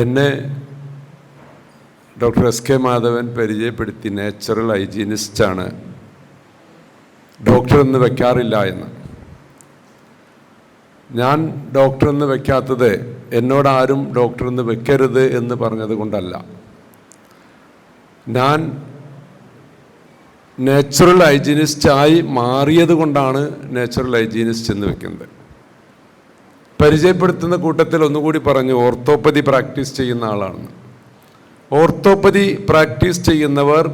എന്നെ doctor S K Madhavan പരിചയപ്പെടുത്തി natural ഹൈജീനിസ്റ്റാണ് doctor എന്ന് വെക്കാറില്ല എന്ന്. ഞാൻ ഡോക്ടർ എന്ന് വെക്കാത്തത് എന്നോട് ആരും ഡോക്ടർ എന്ന് വെക്കരുത് എന്ന് പറഞ്ഞത് കൊണ്ടല്ല. ഞാൻ നാച്ചുറൽ ഹൈജീനിസ്റ്റായി മാറിയത് കൊണ്ടാണ് നാച്ചുറൽ ഹൈജീനിസ്റ്റ് എന്ന് വെക്കുന്നത്. പരിചയപ്പെടുത്തുന്ന കൂട്ടത്തിൽ ഒന്നുകൂടി പറഞ്ഞു ഓർത്തോപ്പതി പ്രാക്ടീസ് ചെയ്യുന്ന ആളാണ്. ഓർത്തോപ്പതി പ്രാക്ടീസ് ചെയ്യുന്നവർ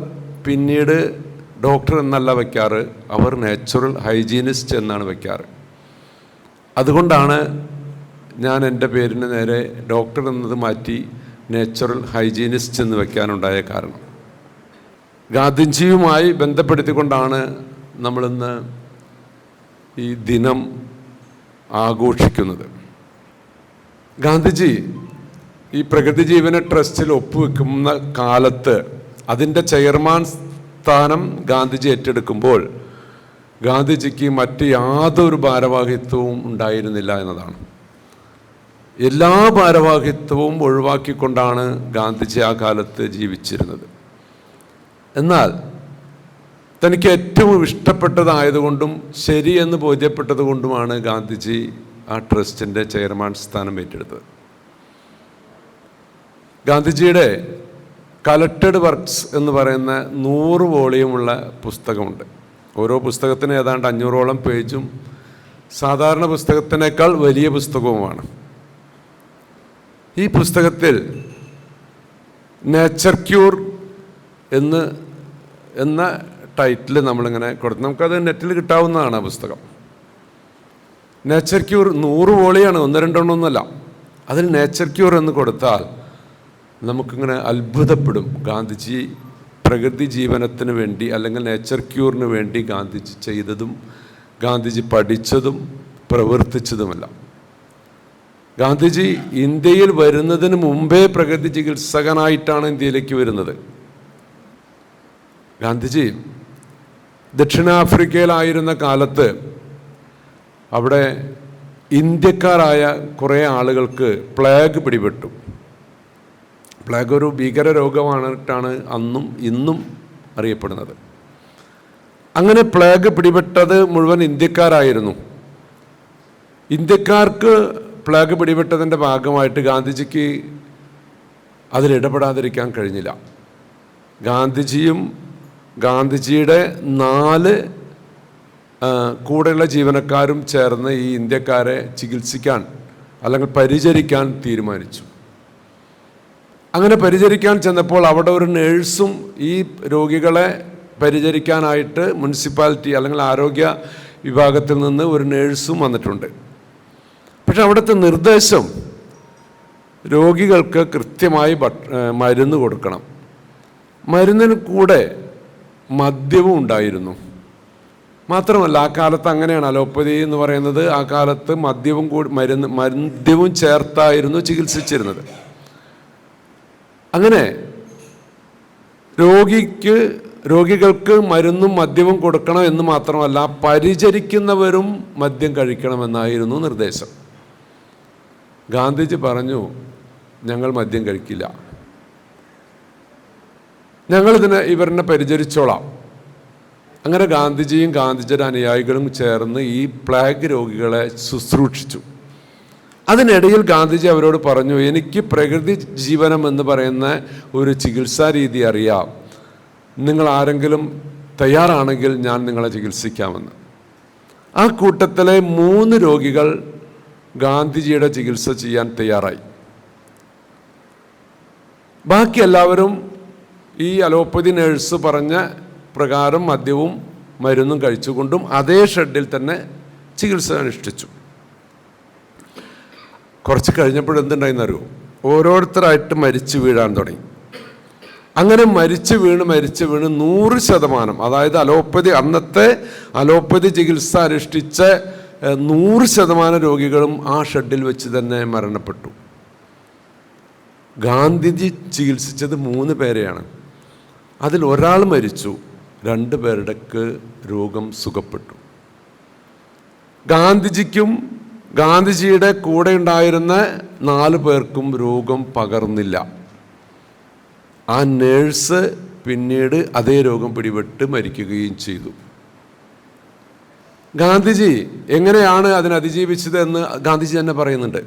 പിന്നീട് ഡോക്ടർ എന്നല്ല വയ്ക്കാറ് അവർ നാച്ചുറൽ ഹൈജീനിസ്റ്റ് എന്നാണ് വയ്ക്കാറ്. അതുകൊണ്ടാണ് ഞാൻ എന്റെ പേരിന് നേരെ ഡോക്ടർ എന്നത് മാറ്റി നാച്ചുറൽ ഹൈജീനിസ്റ്റ് എന്ന് വയ്ക്കാനുണ്ടായ കാരണം. ഗാന്ധിജിയുമായി ബന്ധപ്പെടുത്തിക്കൊണ്ടാണ് നമ്മളിന്ന് ഈ ദിനം ആഘോഷിക്കുന്നത്. ഗാന്ധിജി ഈ പ്രകൃതി ജീവന ട്രസ്റ്റിൽ ഒപ്പുവെക്കുന്ന കാലത്ത് അതിന്റെ ചെയർമാൻ സ്ഥാനം ഗാന്ധിജി ഏറ്റെടുക്കുമ്പോൾ ഗാന്ധിജിക്ക് മറ്റ് യാതൊരു ഭാരവാഹിത്വവും ഉണ്ടായിരുന്നില്ല എന്നതാണ്. എല്ലാ ഭാരവാഹിത്വവും ഒഴിവാക്കിക്കൊണ്ടാണ് ഗാന്ധിജി ആ കാലത്ത് ജീവിച്ചിരുന്നത്. എന്നാൽ തനിക്ക് ഏറ്റവും ഇഷ്ടപ്പെട്ടതായതുകൊണ്ടും ശരിയെന്ന് ബോധ്യപ്പെട്ടതുകൊണ്ടുമാണ് ഗാന്ധിജി ആ ട്രസ്റ്റിന്റെ ചെയർമാൻ സ്ഥാനം ഏറ്റെടുത്തത്. ഗാന്ധിജിയുടെ കലക്റ്റഡ് വർക്ക്സ് എന്ന് പറയുന്ന നൂറ് വോളിയമുള്ള പുസ്തകമുണ്ട്. ഓരോ പുസ്തകത്തിന് ഏതാണ്ട് അഞ്ഞൂറോളം പേജും സാധാരണ പുസ്തകത്തിനേക്കാൾ വലിയ പുസ്തകവുമാണ്. ഈ പുസ്തകത്തിൽ നേച്ചർ ക്യൂർ എന്ന് എന്ന ടൈറ്റിൽ നമ്മളിങ്ങനെ കൊടുത്തു നമുക്കത് നെറ്റിൽ കിട്ടാവുന്നതാണ് ആ പുസ്തകം. നേച്ചർ ക്യൂർ നൂറ് വോളിയാണ് ഒന്ന് രണ്ടെണ്ണമൊന്നുമല്ല അതിൽ നേച്ചർ ക്യൂർ എന്ന് കൊടുത്താൽ നമുക്കിങ്ങനെ അത്ഭുതപ്പെടും. ഗാന്ധിജി പ്രകൃതി ജീവനത്തിന് വേണ്ടി അല്ലെങ്കിൽ നേച്ചർ ക്യൂറിന് വേണ്ടി ഗാന്ധിജി ചെയ്തതും ഗാന്ധിജി പഠിച്ചതും പ്രവർത്തിച്ചതുമല്ല. ഗാന്ധിജി ഇന്ത്യയിൽ വരുന്നതിന് മുമ്പേ പ്രകൃതി ചികിത്സകനായിട്ടാണ് ഇന്ത്യയിലേക്ക് വരുന്നത്. ഗാന്ധിജി ദക്ഷിണാഫ്രിക്കയിലായിരുന്ന കാലത്ത് അവിടെ ഇന്ത്യക്കാരായ കുറേ ആളുകൾക്ക് പ്ലേഗ് പിടിപെട്ടു. പ്ലേഗ് ഒരു ഭീകര രോഗമാണിട്ടാണ് അന്നും ഇന്നും അറിയപ്പെടുന്നത്. അങ്ങനെ പ്ലേഗ് പിടിപെട്ടത് മുഴുവൻ ഇന്ത്യക്കാരായിരുന്നു. ഇന്ത്യക്കാർക്ക് പ്ലേഗ് പിടിപെട്ടതിന്റെ ഭാഗമായിട്ട് ഗാന്ധിജിക്ക് അതിലിടപെടാതിരിക്കാൻ കഴിഞ്ഞില്ല. ഗാന്ധിജിയും ഗാന്ധിജിയുടെ നാല് കൂടെയുള്ള ജീവനക്കാരും ചേർന്ന് ഈ ഇന്ത്യക്കാരെ ചികിത്സിക്കാൻ അല്ലെങ്കിൽ പരിചരിക്കാൻ തീരുമാനിച്ചു. അങ്ങനെ പരിചരിക്കാൻ ചെന്നപ്പോൾ അവിടെ ഒരു നേഴ്സും ഈ രോഗികളെ പരിചരിക്കാനായിട്ട് മുനിസിപ്പാലിറ്റി അല്ലെങ്കിൽ ആരോഗ്യ വിഭാഗത്തിൽ നിന്ന് ഒരു നേഴ്സും വന്നിട്ടുണ്ട്. പക്ഷെ അവിടുത്തെ നിർദ്ദേശം രോഗികൾക്ക് കൃത്യമായി മരുന്ന് കൊടുക്കണം. മരുന്നിന് കൂടെ മദ്യവും ഉണ്ടായിരുന്നു. മാത്രമല്ല ആ കാലത്ത് അങ്ങനെയാണ്. അലോപ്പതി എന്ന് പറയുന്നത് ആ കാലത്ത് മദ്യവും കൂടി മരുന്ന് മദ്യവും ചേർത്തായിരുന്നു ചികിത്സിച്ചിരുന്നത്. അങ്ങനെ രോഗിക്ക് രോഗികൾക്ക് മരുന്നും മദ്യവും കൊടുക്കണം എന്ന് മാത്രമല്ല പരിചരിക്കുന്നവരും മദ്യം കഴിക്കണമെന്നായിരുന്നു നിർദ്ദേശം. ഗാന്ധിജി പറഞ്ഞു ഞങ്ങൾ മദ്യം കഴിക്കില്ല. ഞങ്ങളിതിനെ ഇവരിനെ പരിചരിച്ചോളാം. അങ്ങനെ ഗാന്ധിജിയും ഗാന്ധിജിയുടെ അനുയായികളും ചേർന്ന് ഈ പ്ലാഗ് രോഗികളെ ശുശ്രൂഷിച്ചു. അതിനിടയിൽ ഗാന്ധിജി അവരോട് പറഞ്ഞു എനിക്ക് പ്രകൃതി ജീവനം എന്ന് പറയുന്ന ഒരു ചികിത്സാ രീതി അറിയാം. നിങ്ങൾ ആരെങ്കിലും തയ്യാറാണെങ്കിൽ ഞാൻ നിങ്ങളെ ചികിത്സിക്കാമെന്ന്. ആ കൂട്ടത്തിലെ മൂന്ന് രോഗികൾ ഗാന്ധിജിയുടെ ചികിത്സ ചെയ്യാൻ തയ്യാറായി. ബാക്കി എല്ലാവരും ഈ അലോപ്പതി നേഴ്സ് പറഞ്ഞ പ്രകാരം മദ്യവും മരുന്നും കഴിച്ചുകൊണ്ടും അതേ ഷെഡിൽ തന്നെ ചികിത്സ അനുഷ്ഠിച്ചു. കുറച്ച് കഴിഞ്ഞപ്പോൾ എന്തുണ്ടായിരുന്നറിയോ ഓരോരുത്തരായിട്ട് മരിച്ചു വീഴാൻ തുടങ്ങി. അങ്ങനെ മരിച്ചു വീണ് മരിച്ചു വീണ് നൂറ് ശതമാനം അതായത് അലോപ്പതി അന്നത്തെ അലോപ്പതി ചികിത്സ അനുഷ്ഠിച്ച നൂറ് ശതമാനം രോഗികളും ആ ഷെഡിൽ വെച്ച് തന്നെ മരണപ്പെട്ടു. ഗാന്ധിജി ചികിത്സിച്ചത് മൂന്ന് പേരെയാണ്. അതിൽ ഒരാൾ മരിച്ചു രണ്ട് പേരുടെക്ക് രോഗം സുഖപ്പെട്ടു. ഗാന്ധിജിക്കും ഗാന്ധിജിയുടെ കൂടെ ഉണ്ടായിരുന്ന നാല് പേർക്കും രോഗം പകർന്നില്ല. ആ നേഴ്സ് പിന്നീട് അതേ രോഗം പിടിപെട്ട് മരിക്കുകയും ചെയ്തു. ഗാന്ധിജി എങ്ങനെയാണ് അതിനെ അതിജീവിച്ചത് എന്ന് ഗാന്ധിജി തന്നെ പറയുന്നുണ്ട്.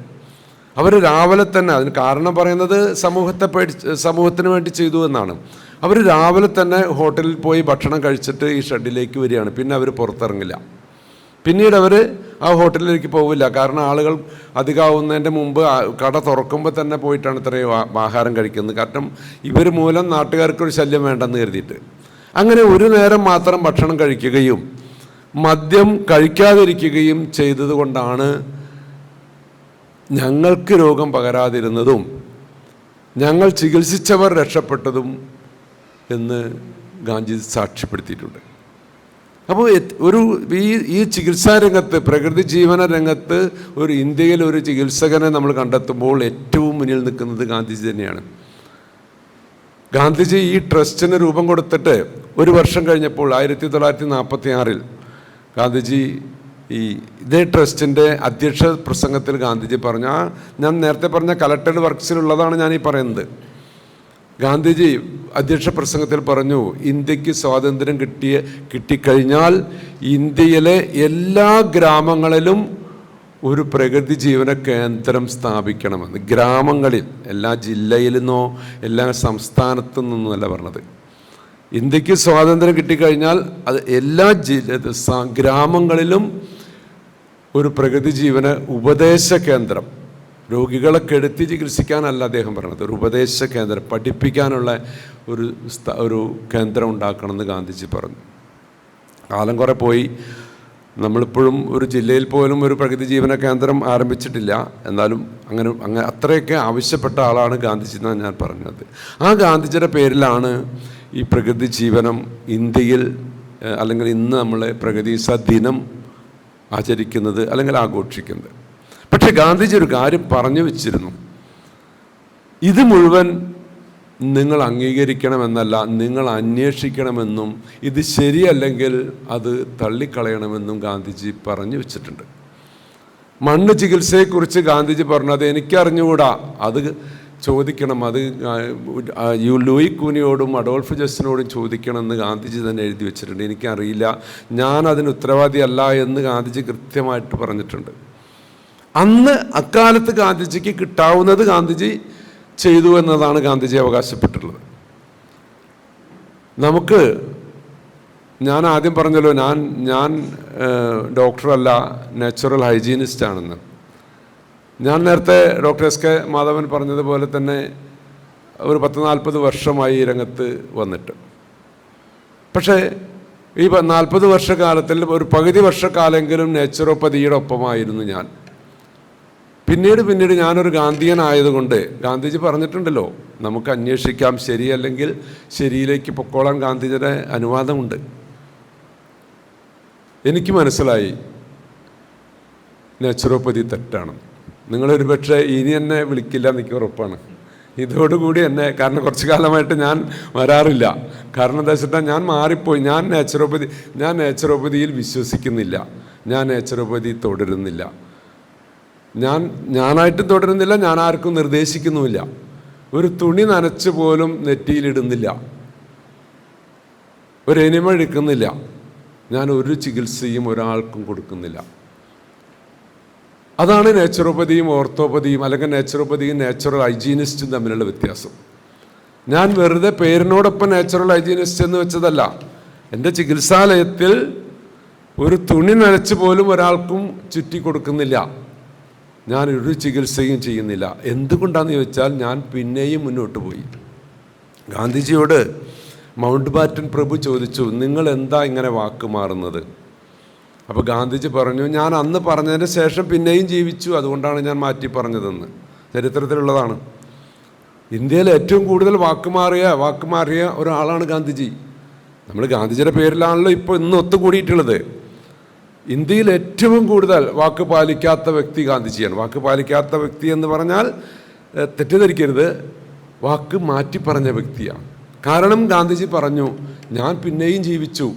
അവർ രാവിലെ തന്നെ അതിന് കാരണം പറയുന്നത് സമൂഹത്തെ പേടി സമൂഹത്തിന് വേണ്ടി ചെയ്തു എന്നാണ്. അവർ രാവിലെ തന്നെ ഹോട്ടലിൽ പോയി ഭക്ഷണം കഴിച്ചിട്ട് ഈ ഷെഡിലേക്ക് വരികയാണ്. പിന്നെ അവർ പുറത്തിറങ്ങില്ല. പിന്നീട് അവർ ആ ഹോട്ടലിലേക്ക് പോവില്ല. കാരണം ആളുകൾ അധികമാവുന്നതിന്റെ മുമ്പ് കട തുറക്കുമ്പോൾ തന്നെ പോയിട്ടാണ് ഇത്രയും ആഹാരം കഴിക്കുന്നത്. കാരണം ഇവർ മൂലം നാട്ടുകാർക്കൊരു ശല്യം വേണ്ടെന്ന് കരുതിയിട്ട്. അങ്ങനെ ഒരു നേരം മാത്രം ഭക്ഷണം കഴിക്കുകയും മദ്യം കഴിക്കാതിരിക്കുകയും ചെയ്തതുകൊണ്ടാണ് ഞങ്ങൾക്ക് രോഗം പകരാതിരുന്നതും ഞങ്ങൾ ചികിത്സിച്ചവർ രക്ഷപ്പെട്ടതും എന്ന് ഗാന്ധി സാക്ഷ്യപ്പെടുത്തിയിട്ടുണ്ട്. അപ്പോൾ ഒരു ഈ ഈ ചികിത്സാ രംഗത്ത് പ്രകൃതി ജീവന രംഗത്ത് ഒരു ഇന്ത്യയിൽ ഒരു ചികിത്സകനെ നമ്മൾ കണ്ടെത്തുമ്പോൾ ഏറ്റവും മുന്നിൽ നിൽക്കുന്നത് ഗാന്ധിജി തന്നെയാണ്. ഗാന്ധിജി ഈ ട്രസ്റ്റിന് രൂപം കൊടുത്തിട്ട് ഒരു വർഷം കഴിഞ്ഞപ്പോൾ ആയിരത്തി തൊള്ളായിരത്തി നാൽപ്പത്തി ആറിൽ ഗാന്ധിജി ഈ ഇതേ ട്രസ്റ്റിന്റെ അധ്യക്ഷ പ്രസംഗത്തിൽ ഗാന്ധിജി പറഞ്ഞു ആ ഞാൻ നേരത്തെ പറഞ്ഞ കലക്ടഡ് വർക്ക്സിലുള്ളതാണ് ഞാൻ ഈ പറയുന്നത്. ഗാന്ധിജി അധ്യക്ഷ പ്രസംഗത്തിൽ പറഞ്ഞു ഇന്ത്യയ്ക്ക് സ്വാതന്ത്ര്യം കിട്ടിയ കിട്ടിക്കഴിഞ്ഞാൽ ഇന്ത്യയിലെ എല്ലാ ഗ്രാമങ്ങളിലും ഒരു പ്രകൃതി ജീവന കേന്ദ്രം സ്ഥാപിക്കണമെന്ന്. ഗ്രാമങ്ങളിൽ എല്ലാ ജില്ലയിൽ നിന്നോ എല്ലാ സംസ്ഥാനത്തു നിന്നല്ല പറഞ്ഞത്. ഇന്ത്യയ്ക്ക് സ്വാതന്ത്ര്യം കിട്ടിക്കഴിഞ്ഞാൽ അത് എല്ലാ ജില്ല ഗ്രാമങ്ങളിലും ഒരു പ്രകൃതി ജീവന ഉപദേശ കേന്ദ്രം. രോഗികളെ കെടുത്തി ചികിത്സിക്കാനല്ല അദ്ദേഹം പറഞ്ഞത്. ഒരു ഉപദേശ കേന്ദ്രം പഠിപ്പിക്കാനുള്ള ഒരു ഒരു കേന്ദ്രം ഉണ്ടാക്കണമെന്ന് ഗാന്ധിജി പറഞ്ഞു. കാലം കുറേ പോയി. നമ്മളിപ്പോഴും ഒരു ജില്ലയിൽ പോലും ഒരു പ്രകൃതി ജീവന കേന്ദ്രം ആരംഭിച്ചിട്ടില്ല. എന്നാലും അങ്ങനെ അങ്ങനെ അത്രയൊക്കെ ആവശ്യപ്പെട്ട ആളാണ് ഗാന്ധിജി എന്നാണ് ഞാൻ പറഞ്ഞത്. ആ ഗാന്ധിജിയുടെ പേരിലാണ് ഈ പ്രകൃതി ജീവനം ഇന്ത്യയിൽ അല്ലെങ്കിൽ ഇന്ന് നമ്മൾ പ്രകൃതി സദിനം ആചരിക്കുന്നത് അല്ലെങ്കിൽ ആഘോഷിക്കുന്നത്. പക്ഷേ ഗാന്ധിജി ഒരു കാര്യം പറഞ്ഞു വെച്ചിരുന്നു. ഇത് മുഴുവൻ നിങ്ങൾ അംഗീകരിക്കണമെന്നല്ല നിങ്ങൾ അന്വേഷിക്കണമെന്നും ഇത് ശരിയല്ലെങ്കിൽ അത് തള്ളിക്കളയണമെന്നും ഗാന്ധിജി പറഞ്ഞു വെച്ചിട്ടുണ്ട്. മണ്ണ് ചികിത്സയെക്കുറിച്ച് ഗാന്ധിജി പറഞ്ഞു അത് എനിക്കറിഞ്ഞുകൂടാ. അത് ചോദിക്കണം. അത് യു ലൂയി കൂനിയോടും അഡോൾഫ് ജസ്റ്റിനോടും ചോദിക്കണമെന്ന് ഗാന്ധിജി തന്നെ എഴുതി വെച്ചിട്ടുണ്ട്. എനിക്കറിയില്ല. ഞാൻ അതിന് ഉത്തരവാദിയല്ല എന്ന് ഗാന്ധിജി കൃത്യമായിട്ട് പറഞ്ഞിട്ടുണ്ട്. അന്ന് അക്കാലത്ത് ഗാന്ധിജിക്ക് കിട്ടാവുന്നത് ഗാന്ധിജി ചെയ്തു എന്നതാണ് ഗാന്ധിജി അവകാശപ്പെട്ടിട്ടുള്ളത്. നമുക്ക് ഞാൻ ആദ്യം പറഞ്ഞല്ലോ ഞാൻ ഞാൻ ഡോക്ടറല്ല നാച്ചുറൽ ഹൈജീനിസ്റ്റ് ആണെന്ന് ഞാൻ നേരത്തെ ഡോക്ടർ എസ് കെ മാധവൻ പറഞ്ഞതുപോലെ തന്നെ ഒരു പത്ത് നാൽപ്പത് വർഷമായി ഈ രംഗത്ത് വന്നിട്ട്. പക്ഷേ ഈ നാൽപ്പത് വർഷക്കാലത്തിൽ ഒരു പകുതി വർഷക്കാലെങ്കിലും നേച്ചുറോപ്പതിയുടെ ഒപ്പമായിരുന്നു ഞാൻ. പിന്നീട് പിന്നീട് ഞാനൊരു ഗാന്ധിയനായതുകൊണ്ട് ഗാന്ധിജി പറഞ്ഞിട്ടുണ്ടല്ലോ നമുക്ക് അന്വേഷിക്കാം ശരിയല്ലെങ്കിൽ ശരിയിലേക്ക് പൊക്കോളാൻ ഗാന്ധിജിയുടെ അനുവാദമുണ്ട്. എനിക്ക് മനസ്സിലായി നാച്ചുറോപ്പതി തെറ്റാണ്. നിങ്ങളൊരു പക്ഷേ ഇനി എന്നെ വിളിക്കില്ല എനിക്ക് ഉറപ്പാണ്. ഇതോടുകൂടി എന്നെ കാരണം കുറച്ച് കാലമായിട്ട് ഞാൻ വരാറില്ല. കാരണം എന്താ വെച്ചിട്ടാൽ ഞാൻ മാറിപ്പോയി. ഞാൻ നാച്ചുറോപ്പതി ഞാൻ നാച്ചുറോപ്പതിയിൽ വിശ്വസിക്കുന്നില്ല. ഞാൻ നാച്ചുറോപ്പതി തുടരുന്നില്ല. ഞാൻ ഞാനായിട്ടും തുടരുന്നില്ല ഞാൻ ആർക്കും നിർദ്ദേശിക്കുന്നുമില്ല. ഒരു തുണി നനച്ച് പോലും നെറ്റിയിലിടുന്നില്ല. ഒരു എനിമ എടുക്കുന്നില്ല. ഞാൻ ഒരു ചികിത്സയും ഒരാൾക്കും കൊടുക്കുന്നില്ല. അതാണ് നാച്ചുറോപ്പതിയും ഓർത്തോപ്പതിയും അല്ലെങ്കിൽ നാച്ചുറോപ്പതിയും നാച്ചുറൽ ഹൈജീനിസ്റ്റും തമ്മിലുള്ള വ്യത്യാസം. ഞാൻ വെറുതെ പേരിനോടൊപ്പം നാച്ചുറൽ ഹൈജീനിസ്റ്റ് എന്ന് വെച്ചതല്ല. എന്റെ ചികിത്സാലയത്തിൽ ഒരു തുണി നനച്ച് പോലും ഒരാൾക്കും ചുറ്റി കൊടുക്കുന്നില്ല ഞാൻ ഒരു ചികിത്സയും ചെയ്യുന്നില്ല. എന്തുകൊണ്ടാണെന്ന് ചോദിച്ചാൽ ഞാൻ പിന്നെയും മുന്നോട്ട് പോയി. ഗാന്ധിജിയോട് മൗണ്ട് ബാറ്റൻ പ്രഭു ചോദിച്ചു നിങ്ങൾ എന്താ ഇങ്ങനെ വാക്ക് മാറുന്നത്? അപ്പോൾ ഗാന്ധിജി പറഞ്ഞു ഞാൻ അന്ന് പറഞ്ഞതിന് ശേഷം പിന്നെയും ജീവിച്ചു അതുകൊണ്ടാണ് ഞാൻ മാറ്റി പറഞ്ഞതെന്ന്. ചരിത്രത്തിലുള്ളതാണ്. ഇന്ത്യയിൽ ഏറ്റവും കൂടുതൽ വാക്ക് മാറിയ വാക്ക് മാറിയ ഒരാളാണ് ഗാന്ധിജി. നമ്മൾ ഗാന്ധിജിയുടെ പേരിലാണല്ലോ ഇപ്പോൾ ഇന്ന് ഒത്തുകൂടിയിട്ടുള്ളത്. ഇന്ത്യയിൽ ഏറ്റവും കൂടുതൽ വാക്ക് പാലിക്കാത്ത വ്യക്തി ഗാന്ധിജിയാണ്. വാക്ക് പാലിക്കാത്ത വ്യക്തി എന്ന് പറഞ്ഞാൽ തെറ്റിദ്ധരിക്കരുത്. വാക്ക് മാറ്റി പറഞ്ഞ വ്യക്തിയാണ്. കാരണം ഗാന്ധിജി പറഞ്ഞു ഞാൻ പിന്നെയും ജീവിച്ചു.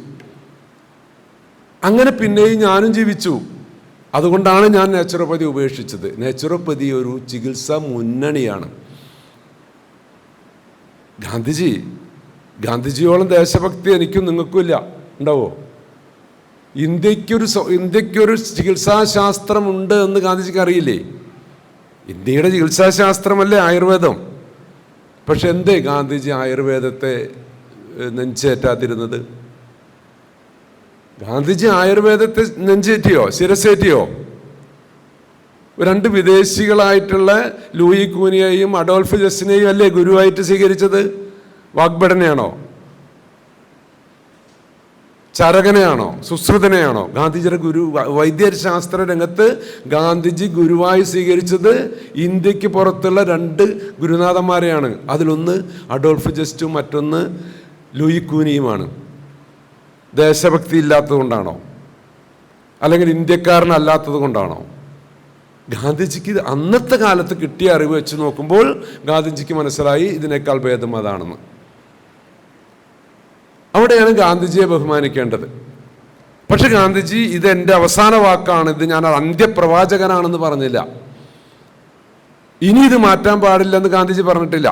അങ്ങനെ പിന്നെയും ഞാനും ജീവിച്ചു. അതുകൊണ്ടാണ് ഞാൻ നാച്ചുറോപ്പതി ഉപേക്ഷിച്ചത്. നാച്ചുറോപ്പതി ഒരു ചികിത്സാ മുന്നണിയാണ്. ഗാന്ധിജി ഗാന്ധിജിയോളം ദേശഭക്തി എനിക്കും നിങ്ങൾക്കും ഇല്ല. ഉണ്ടാവോ? ഇന്ത്യക്കൊരു ഇന്ത്യക്കൊരു ചികിത്സാശാസ്ത്രമുണ്ട് എന്ന് ഗാന്ധിജിക്ക് അറിയില്ലേ? ഇന്ത്യയുടെ ചികിത്സാശാസ്ത്രമല്ലേ ആയുർവേദം? പക്ഷെ എന്തേ ഗാന്ധിജി ആയുർവേദത്തെ നെഞ്ചേറ്റാതിരുന്നത്? ഗാന്ധിജി ആയുർവേദത്തെ നെഞ്ചേറ്റിയോ ശിരസേറ്റിയോ? രണ്ട് വിദേശികളായിട്ടുള്ള ലൂയി കൂനിയെയും അഡോൾഫ് ജസ്റ്റിനെയും അല്ലേ ഗുരുവായിട്ട് സ്വീകരിച്ചത്? വാഗ്ഭടനെയാണോ? ചരകനെയാണോ? സുശ്രുതനെയാണോ? ഗാന്ധിജിയുടെ ഗുരു വൈദ്യശാസ്ത്ര രംഗത്ത് ഗാന്ധിജി ഗുരുവായി സ്വീകരിച്ചത് ഇന്ത്യയ്ക്ക് പുറത്തുള്ള രണ്ട് ഗുരുനാഥന്മാരെയാണ്. അതിലൊന്ന് അഡോൾഫ് ജസ്റ്റും മറ്റൊന്ന് ലൂയി കൂനിയുമാണ്. ദേശഭക്തി ഇല്ലാത്തത് കൊണ്ടാണോ അല്ലെങ്കിൽ ഇന്ത്യക്കാരനല്ലാത്തത് കൊണ്ടാണോ? ഗാന്ധിജിക്ക് അന്നത്തെ കാലത്ത് കിട്ടിയ അറിവ് വെച്ച് നോക്കുമ്പോൾ ഗാന്ധിജിക്ക് മനസ്സിലായി ഇതിനേക്കാൾ ഭേദം അതാണെന്ന്. അവിടെയാണ് ഗാന്ധിജിയെ ബഹുമാനിക്കേണ്ടത്. പക്ഷെ ഗാന്ധിജി ഇത് എന്റെ അവസാന വാക്കാണ് ഇത് ഞാൻ അന്ത്യപ്രവാചകനാണെന്ന് പറഞ്ഞില്ല. ഇനി ഇത് മാറ്റാൻ പാടില്ലെന്ന് ഗാന്ധിജി പറഞ്ഞിട്ടില്ല.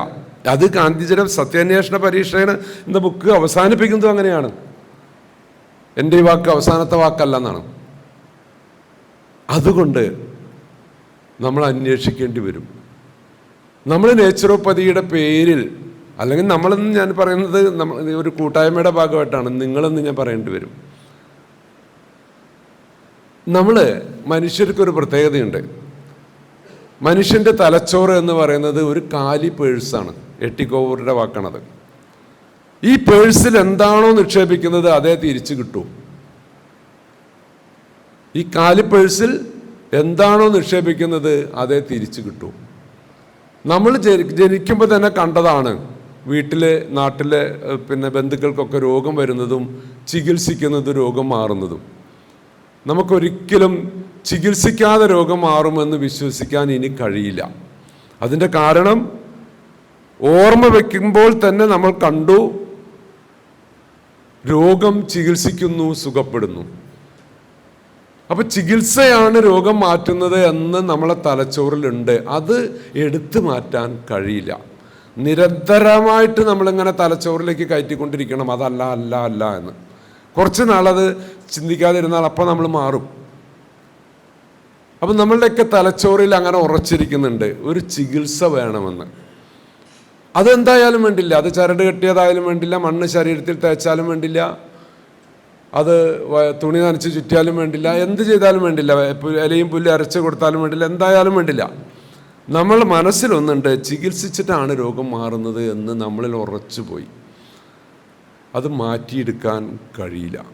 അത് ഗാന്ധിജിയുടെ സത്യാന്വേഷണ പരീക്ഷയാണ് എന്ന ബുക്ക് അവസാനിപ്പിക്കുന്നതും അങ്ങനെയാണ്. എന്റെ ഈ വാക്ക് അവസാനത്തെ വാക്കല്ല എന്നാണ് അതുകൊണ്ട് നമ്മൾ അന്വേഷിക്കേണ്ടി വരും. നമ്മൾ നേച്ചുറോപ്പതിയുടെ പേരിൽ അല്ലെങ്കിൽ നമ്മളെന്ന് ഞാൻ പറയുന്നത് നമ്മൾ ഒരു കൂട്ടായ്മയുടെ ഭാഗമായിട്ടാണ് നിങ്ങളെന്ന് ഞാൻ പറയേണ്ടി വരും. നമ്മൾ മനുഷ്യർക്കൊരു പ്രത്യേകതയുണ്ട്. മനുഷ്യന്റെ തലച്ചോറ് എന്ന് പറയുന്നത് ഒരു കാലി പേഴ്സാണ് എട്ടിക്കോവൂരുടെ വാക്കാണത്. ഈ പേഴ്സിൽ എന്താണോ നിക്ഷേപിക്കുന്നത് അതേ തിരിച്ചു കിട്ടൂ. ഈ കാലി പേഴ്സിൽ എന്താണോ നിക്ഷേപിക്കുന്നത് അതേ തിരിച്ചു കിട്ടൂ. നമ്മൾ ജനിക്കുമ്പോൾ തന്നെ കണ്ടതാണ് വീട്ടിലെ നാട്ടിൽ പിന്നെ ബന്ധുക്കൾക്കൊക്കെ രോഗം വരുന്നതും ചികിത്സിക്കുന്നത് രോഗം മാറുന്നതും. നമുക്കൊരിക്കലും ചികിത്സിക്കാതെ രോഗം മാറുമെന്ന് വിശ്വസിക്കാൻ ഇനി കഴിയില്ല. അതിന്റെ കാരണം ഓർമ്മ വയ്ക്കുമ്പോൾ തന്നെ നമ്മൾ കണ്ടു രോഗം ചികിത്സിക്കുന്നു സുഖപ്പെടുന്നു. അപ്പോൾ ചികിത്സയാണ് രോഗം മാറ്റുന്നത് എന്ന് നമ്മളെ തലച്ചോറിലുണ്ട്. അത് എടുത്തു മാറ്റാൻ കഴിയില്ല. നിരന്തരമായിട്ട് നമ്മളിങ്ങനെ തലച്ചോറിലേക്ക് കയറ്റിക്കൊണ്ടിരിക്കണം. അതല്ല അല്ല അല്ല എന്ന്. കുറച്ച് നാളത് ചിന്തിക്കാതിരുന്നാൽ അപ്പം നമ്മൾ മാറും. അപ്പം നമ്മളുടെയൊക്കെ തലച്ചോറിൽ അങ്ങനെ ഉറച്ചിരിക്കുന്നുണ്ട്. ഒരു ചികിത്സ വേണമെന്ന്. അതെന്തായാലും വേണ്ടില്ല. അത് ചരട് കെട്ടിയതായാലും വേണ്ടില്ല. മണ്ണ് ശരീരത്തിൽ തേച്ചാലും വേണ്ടില്ല. അത് തുണി നനച്ച് ചുറ്റിയാലും വേണ്ടില്ല. എന്ത് ചെയ്താലും വേണ്ടില്ല. ഇലയും പുല്ല് അരച്ച് കൊടുത്താലും വേണ്ടില്ല. എന്തായാലും വേണ്ടില്ല. നമ്മൾ മനസ്സിലൊന്നുണ്ട് ചികിത്സിച്ചിട്ടാണ് രോഗം മാറുന്നത് എന്ന് നമ്മളിൽ ഉറച്ചുപോയി. അത് മാറ്റിയെടുക്കാൻ കഴിയില്ല.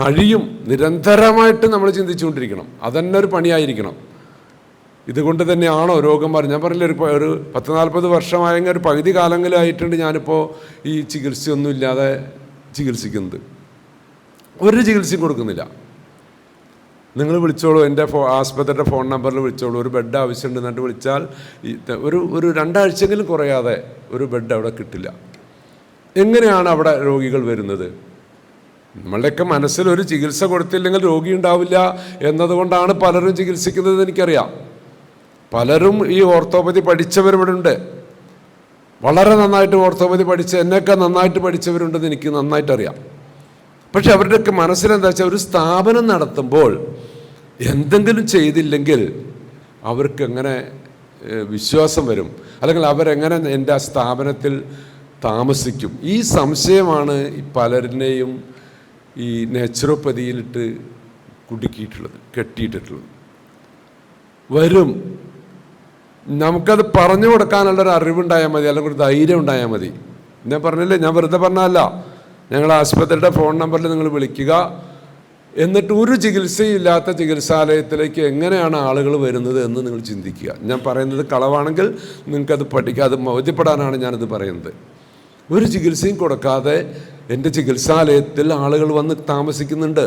കഴിയും. നിരന്തരമായിട്ട് നമ്മൾ ചിന്തിച്ചുകൊണ്ടിരിക്കണം. അതന്നെ ഒരു പണിയായിരിക്കണം. ഇതുകൊണ്ട് തന്നെയാണോ രോഗം മാറി ഞാൻ പറഞ്ഞില്ല ഒരു ഒരു പത്ത് നാൽപ്പത് വർഷമായെങ്കിൽ ഒരു പകുതി കാലങ്ങളിലായിട്ടുണ്ട് ഞാനിപ്പോൾ ഈ ചികിത്സയൊന്നുമില്ലാതെ ചികിത്സിക്കുന്നത്. ഒരു ചികിത്സയും കൊടുക്കുന്നില്ല. നിങ്ങൾ വിളിച്ചോളൂ എന്റെ ഫോ ആസ്പത്രിയുടെ ഫോൺ നമ്പറിൽ വിളിച്ചോളൂ. ഒരു ബെഡ് ആവശ്യമുണ്ട് എന്നിട്ട് വിളിച്ചാൽ ഒരു ഒരു രണ്ടാഴ്ചയെങ്കിലും കുറയാതെ ഒരു ബെഡ് അവിടെ കിട്ടില്ല. എങ്ങനെയാണ് അവിടെ രോഗികൾ വരുന്നത്? നമ്മളുടെയൊക്കെ മനസ്സിൽ ഒരു ചികിത്സ കൊടുത്തില്ലെങ്കിൽ രോഗി ഉണ്ടാവില്ല എന്നതുകൊണ്ടാണ് പലരും ചികിത്സിക്കുന്നത് എനിക്കറിയാം. പലരും ഈ ഓർത്തോപ്പതി പഠിച്ചവരിവിടുണ്ട് വളരെ നന്നായിട്ട് ഓർത്തോപ്പതി പഠിച്ച് എന്നൊക്കെ നന്നായിട്ട് പഠിച്ചവരുണ്ടെന്ന് എനിക്ക് നന്നായിട്ട് അറിയാം പക്ഷെ അവരുടെയൊക്കെ മനസ്സിലെന്താ വെച്ചാൽ ഒരു സ്ഥാപനം നടത്തുമ്പോൾ എന്തെങ്കിലും ചെയ്തില്ലെങ്കിൽ അവർക്ക് എങ്ങനെ വിശ്വാസം വരും? അല്ലെങ്കിൽ അവരെങ്ങനെ എന്റെ ആ സ്ഥാപനത്തിൽ താമസിക്കും? ഈ സംശയമാണ് പലരിനെയും ഈ നാച്ചുറോപ്പതിയിലിട്ട് കുടുക്കിയിട്ടുള്ളത് കെട്ടിയിട്ടിട്ടുള്ളത് വരും. നമുക്കത് പറഞ്ഞു കൊടുക്കാനുള്ളൊരു അറിവുണ്ടായാൽ മതി അല്ലെങ്കിൽ ഒരു ധൈര്യം ഉണ്ടായാൽ മതി. ഞാൻ പറഞ്ഞില്ലേ? ഞാൻ വെറുതെ പറഞ്ഞതല്ല. ഞങ്ങൾ ആശുപത്രിയുടെ ഫോൺ നമ്പറിൽ നിങ്ങൾ വിളിക്കുക. എന്നിട്ട് ഒരു ചികിത്സയില്ലാത്ത ചികിത്സാലയത്തിലേക്ക് എങ്ങനെയാണ് ആളുകൾ വരുന്നത് എന്ന് നിങ്ങൾ ചിന്തിക്കുക. ഞാൻ പറയുന്നത് കളവാണെങ്കിൽ നിങ്ങൾക്കത് പഠിക്കുക അത് ബോധ്യപ്പെടാനാണ് ഞാനത് പറയുന്നത്. ഒരു ചികിത്സയും കൊടുക്കാതെ എന്റെ ചികിത്സാലയത്തിൽ ആളുകൾ വന്ന് താമസിക്കുന്നുണ്ട്.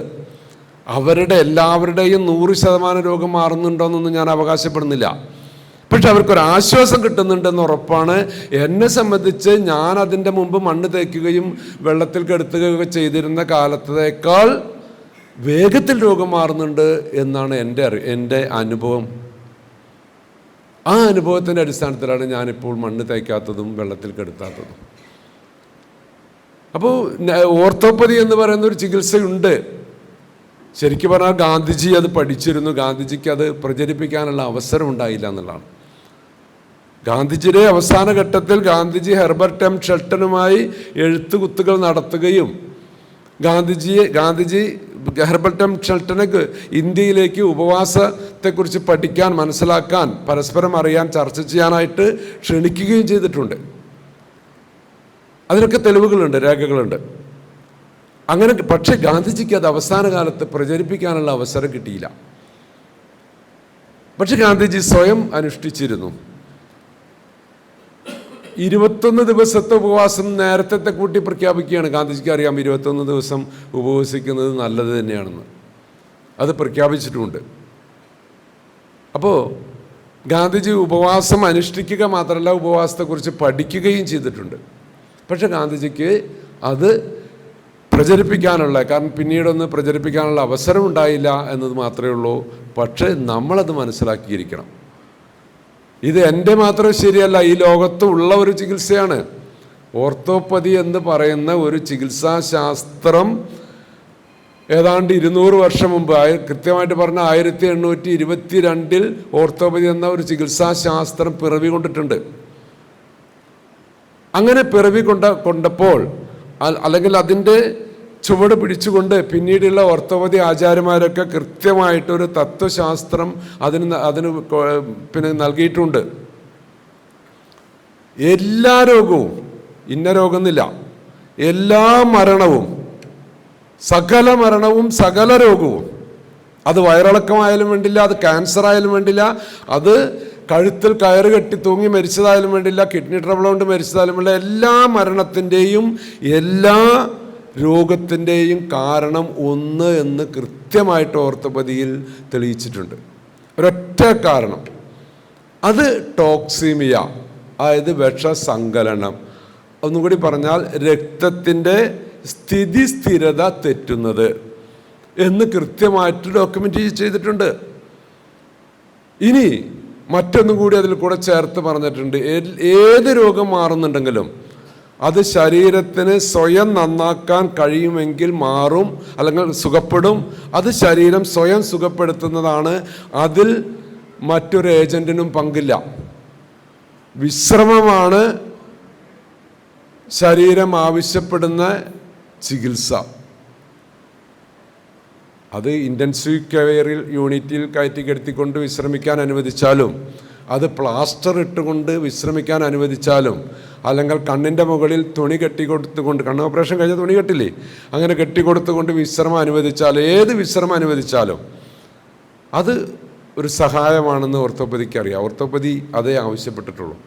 അവരുടെ എല്ലാവരുടെയും നൂറ് ശതമാനം രോഗം മാറുന്നുണ്ടോയെന്നൊന്നും ഞാൻ അവകാശപ്പെടുന്നില്ല. പക്ഷെ അവർക്കൊരു ആശ്വാസം കിട്ടുന്നുണ്ടെന്ന് ഉറപ്പാണ്. എന്നെ സംബന്ധിച്ച് ഞാൻ അതിന്റെ മുമ്പ് മണ്ണ് തേക്കുകയും വെള്ളത്തിൽ കെടുത്തുകയൊക്കെ ചെയ്തിരുന്ന കാലത്തേക്കാൾ വേഗത്തിൽ രോഗം മാറുന്നുണ്ട് എന്നാണ് എന്റെ അറി എന്റെ അനുഭവം. ആ അനുഭവത്തിന്റെ അടിസ്ഥാനത്തിലാണ് ഞാനിപ്പോൾ മണ്ണ് തേക്കാത്തതും വെള്ളത്തിൽ കെടുത്താത്തതും. അപ്പോൾ ഓർത്തോപ്പതി എന്ന് പറയുന്ന ഒരു ചികിത്സയുണ്ട്. ശരിക്കും പറഞ്ഞാൽ ഗാന്ധിജി അത് പഠിച്ചിരുന്നു. ഗാന്ധിജിക്ക് അത് പ്രചരിപ്പിക്കാനുള്ള അവസരം ഉണ്ടായില്ല എന്നുള്ളതാണ്. ഗാന്ധിജിയുടെ അവസാന ഘട്ടത്തിൽ ഗാന്ധിജി ഹെർബർട്ട് എം ഷെൽട്ടനുമായി എഴുത്തുകുത്തുകൾ നടത്തുകയും ഗാന്ധിജിയെ ഗാന്ധിജി ഹെർബർട്ട് എം ഷെൽട്ടനെ ഇന്ത്യയിലേക്ക് ഉപവാസത്തെക്കുറിച്ച് പഠിക്കാൻ മനസ്സിലാക്കാൻ പരസ്പരം അറിയാൻ ചർച്ച ചെയ്യാനായിട്ട് ക്ഷണിക്കുകയും ചെയ്തിട്ടുണ്ട്. അതിനൊക്കെ തെളിവുകളുണ്ട് രേഖകളുണ്ട്. അങ്ങനെ പക്ഷേ ഗാന്ധിജിക്ക് അത് അവസാന കാലത്ത് പ്രചരിപ്പിക്കാനുള്ള അവസരം കിട്ടിയില്ല. പക്ഷെ ഗാന്ധിജി സ്വയം അനുഷ്ഠിച്ചിരുന്നു. ഇരുപത്തൊന്ന് ദിവസത്തെ ഉപവാസം നേരത്തെ കൂട്ടി പ്രഖ്യാപിക്കുകയാണ്. ഗാന്ധിജിക്ക് അറിയാം ഇരുപത്തൊന്ന് ദിവസം ഉപവസിക്കുന്നത് നല്ലത് തന്നെയാണെന്ന്. അത് പ്രഖ്യാപിച്ചിട്ടുമുണ്ട് അപ്പോൾ ഗാന്ധിജി ഉപവാസം അനുഷ്ഠിക്കുക മാത്രമല്ല ഉപവാസത്തെക്കുറിച്ച് പഠിക്കുകയും ചെയ്തിട്ടുണ്ട്. പക്ഷേ ഗാന്ധിജിക്ക് അത് പ്രചരിപ്പിക്കാനുള്ള കാരണം പിന്നീടൊന്ന് പ്രചരിപ്പിക്കാനുള്ള അവസരം ഉണ്ടായില്ല എന്നത് മാത്രമേ ഉള്ളൂ. പക്ഷേ നമ്മളത് മനസ്സിലാക്കിയിരിക്കണം. ഇത് എന്റെ മാത്രം ശരിയല്ല ഈ ലോകത്ത് ഉള്ള ഒരു ചികിത്സയാണ്. ഓർത്തോപ്പതി എന്ന് പറയുന്ന ഒരു ചികിത്സാശാസ്ത്രം ഏതാണ്ട് ഇരുന്നൂറ് വർഷം മുമ്പ് കൃത്യമായിട്ട് പറഞ്ഞ ആയിരത്തി എണ്ണൂറ്റി ഇരുപത്തി രണ്ടിൽ ഓർത്തോപ്പതി എന്ന ഒരു ചികിത്സാശാസ്ത്രം പിറവി കൊണ്ടിട്ടുണ്ട്. അങ്ങനെ പിറവി കൊണ്ട കൊണ്ടപ്പോൾ അല്ലെങ്കിൽ അതിന്റെ ചുവട് പിടിച്ചുകൊണ്ട് പിന്നീടുള്ള ഓർത്തോപതി ആചാര്യന്മാരൊക്കെ കൃത്യമായിട്ടൊരു തത്വശാസ്ത്രം അതിന് അതിന് പിന്നെ നൽകിയിട്ടുണ്ട്. എല്ലാ രോഗവും ഇന്ന രോഗമെന്നില്ല എല്ലാ മരണവും സകല മരണവും സകല രോഗവും. അത് വയറിളക്കമായാലും വേണ്ടില്ല അത് ക്യാൻസർ ആയാലും വേണ്ടില്ല അത് കഴുത്തിൽ കയറ് കെട്ടി തൂങ്ങി മരിച്ചതായാലും വേണ്ടില്ല കിഡ്നി ട്രബിൾ കൊണ്ട് മരിച്ചതായാലും വേണ്ടില്ല എല്ലാ മരണത്തിന്റെയും എല്ലാ രോഗത്തിന്റെയും കാരണം ഒന്ന് എന്ന് കൃത്യമായിട്ട് ഓർത്തോപതിയിൽ തെളിയിച്ചിട്ടുണ്ട്. ഒരൊറ്റ കാരണം. അത് ടോക്സിമിയ അതായത് വിഷസങ്കലനം. ഒന്നും കൂടി പറഞ്ഞാൽ രക്തത്തിന്റെ സ്ഥിതി സ്ഥിരത തെറ്റുന്നത് എന്ന് കൃത്യമായിട്ട് ഡോക്യുമെന്റ് ചെയ്തിട്ടുണ്ട്. ഇനി മറ്റൊന്നും കൂടി അതിൽ കൂടെ ചേർത്ത് പറഞ്ഞിട്ടുണ്ട്. ഏത് രോഗം മാറുന്നുണ്ടെങ്കിലും അത് ശരീരത്തിന് സ്വയം നന്നാക്കാൻ കഴിയുമെങ്കിൽ മാറും അല്ലെങ്കിൽ സുഖപ്പെടും. അത് ശരീരം സ്വയം സുഖപ്പെടുത്തുന്നതാണ്. അതിൽ മറ്റൊരു ഏജന്റിനും പങ്കില്ല. വിശ്രമമാണ് ശരീരം ആവശ്യപ്പെടുന്ന ചികിത്സ. അത് ഇന്റൻസീവ് കെയറിൽ യൂണിറ്റിൽ കയറ്റി കിടത്തിക്കൊണ്ട് വിശ്രമിക്കാൻ അനുവദിച്ചാലും അത് പ്ലാസ്റ്റർ ഇട്ടുകൊണ്ട് വിശ്രമിക്കാൻ അനുവദിച്ചാലും അല്ലെങ്കിൽ കണ്ണിന്റെ മുകളിൽ തുണി കെട്ടി കൊടുത്തുകൊണ്ട് കണ്ണ് ഓപ്പറേഷൻ കഴിഞ്ഞ തുണി കെട്ടില്ലേ? അങ്ങനെ കെട്ടിക്കൊടുത്തുകൊണ്ട് വിശ്രമം അനുവദിച്ചാലും ഏത് വിശ്രമം അനുവദിച്ചാലും അത് ഒരു സഹായമാണെന്ന് ഓർത്തോപ്പതിക്ക് അറിയാം. ഓർത്തോപ്പതി അതേ ആവശ്യപ്പെട്ടിട്ടുള്ളൂ.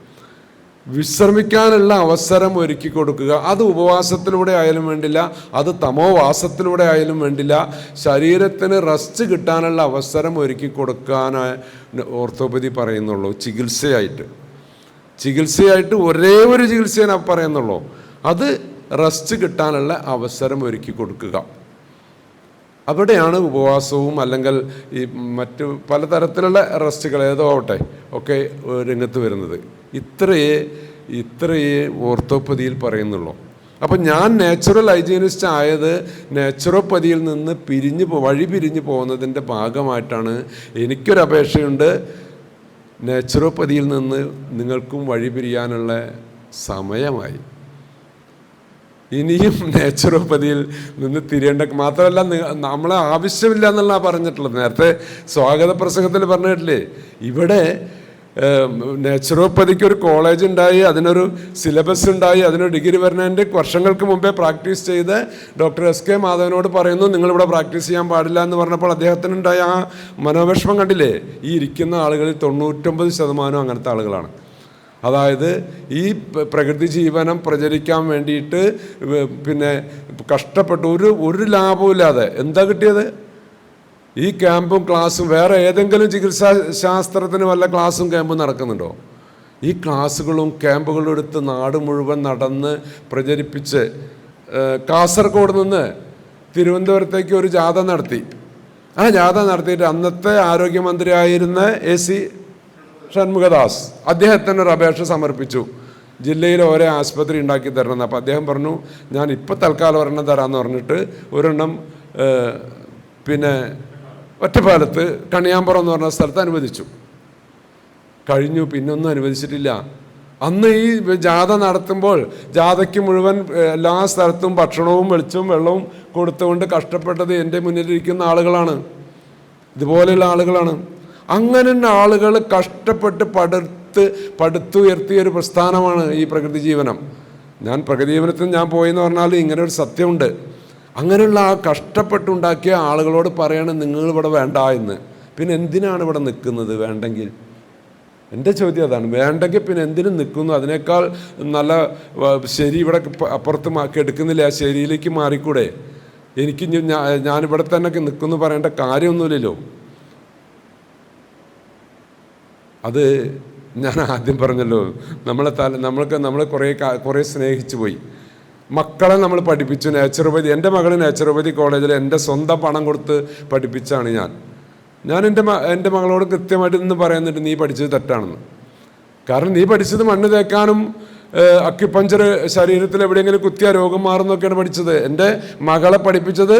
വിശ്രമിക്കാനുള്ള അവസരം ഒരുക്കി കൊടുക്കുക. അത് ഉപവാസത്തിലൂടെ ആയാലും വേണ്ടില്ല അത് തമോവാസത്തിലൂടെ ആയാലും വേണ്ടില്ല. ശരീരത്തിന് റെസ്റ്റ് കിട്ടാനുള്ള അവസരം ഒരുക്കി കൊടുക്കാനാണ് ഓർത്തോപതി പറയുന്നുള്ളൂ. ചികിത്സയായിട്ട്. ചികിത്സയായിട്ട് ഒരേ ഒരു ചികിത്സയെ ഞാൻ പറയുന്നുള്ളൂ. അത് റെസ്റ്റ് കിട്ടാനുള്ള അവസരം ഒരുക്കി കൊടുക്കുക. അവിടെയാണ് ഉപവാസവും അല്ലെങ്കിൽ ഈ മറ്റു പലതരത്തിലുള്ള റെസ്റ്റുകൾ ഏതോ ആവട്ടെ ഒക്കെ രംഗത്ത് വരുന്നത്. ഇത്രയേ ഇത്രയേ ഓർത്തോപ്പതിയിൽ പറയുന്നുള്ളൂ. അപ്പം ഞാൻ നാച്ചുറൽ ഹൈജീനിസ്റ്റ് ആയത് നാച്ചുറോപ്പതിയിൽ നിന്ന് പിരിഞ്ഞു വഴി പിരിഞ്ഞു പോകുന്നതിന്റെ ഭാഗമായിട്ടാണ് എനിക്കൊരു അപേക്ഷയുണ്ട്. നാച്ചുറോപ്പതിയിൽ നിന്ന് നിങ്ങൾക്കും വഴി പിരിയാനുള്ള സമയമായി. ഇനിയും നാച്ചുറോപ്പതിയിൽ നിന്ന് തിരിയേണ്ട മാത്രമല്ല നമ്മളെ ആവശ്യമില്ല എന്നുള്ള പറഞ്ഞിട്ടുള്ളത്. നേരത്തെ സ്വാഗത പ്രസംഗത്തിൽ പറഞ്ഞിട്ടില്ലേ? ഇവിടെ നാച്ചുറോപ്പതിക്ക് ഒരു കോളേജ് ഉണ്ടായി അതിനൊരു സിലബസ് ഉണ്ടായി അതിനൊരു ഡിഗ്രി വരുന്നതിന്റെ വർഷങ്ങൾക്ക് മുമ്പേ പ്രാക്ടീസ് ചെയ്ത് ഡോക്ടർ എസ് കെ മാധവനോട് പറയുന്നു നിങ്ങളിവിടെ പ്രാക്ടീസ് ചെയ്യാൻ പാടില്ല എന്ന് പറഞ്ഞപ്പോൾ അദ്ദേഹത്തിനുണ്ടായ ആ മനോവിഷമം കണ്ടില്ലേ? ഈ ഇരിക്കുന്ന ആളുകളിൽ തൊണ്ണൂറ്റൊമ്പത് ശതമാനം അങ്ങനത്തെ ആളുകളാണ്. അതായത് ഈ പ്രകൃതി ജീവനം പ്രചരിക്കാൻ വേണ്ടിയിട്ട് പിന്നെ കഷ്ടപ്പെട്ട് ഒരു ഒരു ലാഭവും ഇല്ലാതെ എന്താ കിട്ടിയത്? ഈ ക്യാമ്പും ക്ലാസ്സും വേറെ ഏതെങ്കിലും ചികിത്സാ ശാസ്ത്രത്തിന് വല്ല ക്ലാസ്സും ക്യാമ്പും നടക്കുന്നുണ്ടോ? ഈ ക്ലാസ്സുകളും ക്യാമ്പുകളും എടുത്ത് നാട് മുഴുവൻ നടന്ന് പ്രചരിപ്പിച്ച് കാസർഗോഡ് നിന്ന് തിരുവനന്തപുരത്തേക്ക് ഒരു ജാഥ നടത്തി. ആ ജാഥ നടത്തിയിട്ട് അന്നത്തെ ആരോഗ്യമന്ത്രിയായിരുന്ന എ സി ഷൺമുഖദാസ് അദ്ദേഹത്തിന് ഒരു അപേക്ഷ സമർപ്പിച്ചു. ജില്ലയിൽ ഓരോ ആശുപത്രി ഉണ്ടാക്കി തരണം. എന്ന് അപ്പോൾ അദ്ദേഹം പറഞ്ഞു ഞാൻ ഇപ്പോൾ തൽക്കാലം ഒരെണ്ണം തരാമെന്ന് പറഞ്ഞിട്ട് ഒരെണ്ണം പിന്നെ ഒറ്റപ്പാലത്ത് കണിയാമ്പുറം എന്ന് പറഞ്ഞ സ്ഥലത്ത് അനുവദിച്ചു. കഴിഞ്ഞു പിന്നൊന്നും അനുവദിച്ചിട്ടില്ല. അന്ന് ഈ ജാഥ നടത്തുമ്പോൾ ജാഥയ്ക്ക് മുഴുവൻ എല്ലാ സ്ഥലത്തും ഭക്ഷണവും വെളിച്ചവും വെള്ളവും കൊടുത്തുകൊണ്ട് കഷ്ടപ്പെട്ടത് എന്റെ മുന്നിലിരിക്കുന്ന ആളുകളാണ്. ഇതുപോലെയുള്ള ആളുകളാണ്. അങ്ങനെയുള്ള ആളുകൾ കഷ്ടപ്പെട്ട് പടുത്ത് പടുത്തുയർത്തിയ ഒരു പ്രസ്ഥാനമാണ് ഈ പ്രകൃതി ജീവനം. ഞാൻ പ്രകൃതി ജീവനത്തിൽ ഞാൻ പോയെന്ന് പറഞ്ഞാൽ ഇങ്ങനെ ഒരു സത്യമുണ്ട്. അങ്ങനെയുള്ള ആ കഷ്ടപ്പെട്ടുണ്ടാക്കിയ ആളുകളോട് പറയണം നിങ്ങൾ ഇവിടെ വേണ്ട എന്ന്. പിന്നെ എന്തിനാണ് ഇവിടെ നിൽക്കുന്നത്? വേണ്ടെങ്കിൽ. എന്റെ ചോദ്യം അതാണ്. വേണ്ടെങ്കിൽ പിന്നെ എന്തിനും നിൽക്കുന്നു? അതിനേക്കാൾ നല്ല ശരി ഇവിടെ അപ്പുറത്ത് എടുക്കുന്നില്ല ആ ശരിയിലേക്ക് മാറിക്കൂടെ? എനിക്ക് ഞാനിവിടെ തന്നെ നിൽക്കുന്നു പറയേണ്ട കാര്യമൊന്നുമില്ലല്ലോ. അത് ഞാൻ ആദ്യം പറഞ്ഞല്ലോ. നമ്മളെ തല നമ്മൾക്ക് നമ്മൾ കുറേ കുറേ സ്നേഹിച്ചു പോയി മക്കളെ നമ്മൾ പഠിപ്പിച്ചു. നാച്ചുറോപ്പതി എന്റെ മകൾ നാച്ചുറോപ്പതി കോളേജിൽ എന്റെ സ്വന്തം പണം കൊടുത്ത് പഠിപ്പിച്ചാണ് ഞാൻ. ഞാൻ എന്റെ എന്റെ മകളോട് കൃത്യമായിട്ട് ഇന്ന് പറയുന്നുണ്ട് നീ പഠിച്ചത് തെറ്റാണെന്ന്. കാരണം നീ പഠിച്ചത് മണ്ണ് തേക്കാനും അക്യുപഞ്ചർ ശരീരത്തിൽ എവിടെയെങ്കിലും കുത്തിയ രോഗം മാറുന്നൊക്കെയാണ് പഠിച്ചത്. എന്റെ മകളെ പഠിപ്പിച്ചത്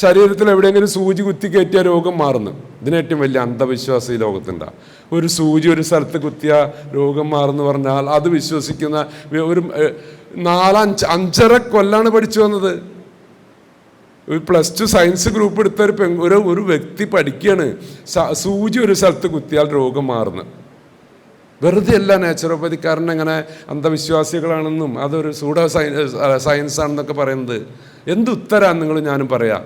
ശരീരത്തിൽ എവിടെയെങ്കിലും സൂചി കുത്തി കയറ്റിയ രോഗം മാറുന്നു ഇതിന് ഏറ്റവും വലിയ അന്ധവിശ്വാസം ഈ ലോകത്തുണ്ട്. ഒരു സൂചി ഒരു സ്ഥലത്ത് കുത്തിയ രോഗം മാറുന്നു പറഞ്ഞാൽ അത് വിശ്വസിക്കുന്ന ഒരു നാലഞ്ച് അഞ്ചര കൊല്ലാണ് പഠിച്ചു വന്നത്. ഒരു പ്ലസ് ടു സയൻസ് ഗ്രൂപ്പ് എടുത്ത ഒരു പെൺ ഒരു ഒരു വ്യക്തി പഠിക്കുകയാണ് സൂചി ഒരു സ്ഥലത്ത് കുത്തിയാൽ രോഗം മാറുന്നു. വെറുതെ അല്ല നാച്ചുറോപ്പതിക്കാരൻ അങ്ങനെ അന്ധവിശ്വാസികളാണെന്നും അതൊരു സൂഡോ സയൻസ് സയൻസ് ആണെന്നൊക്കെ പറയുന്നത്. എന്ത് ഉത്തരാന്ന് നിങ്ങൾ ഞാനും പറയാം?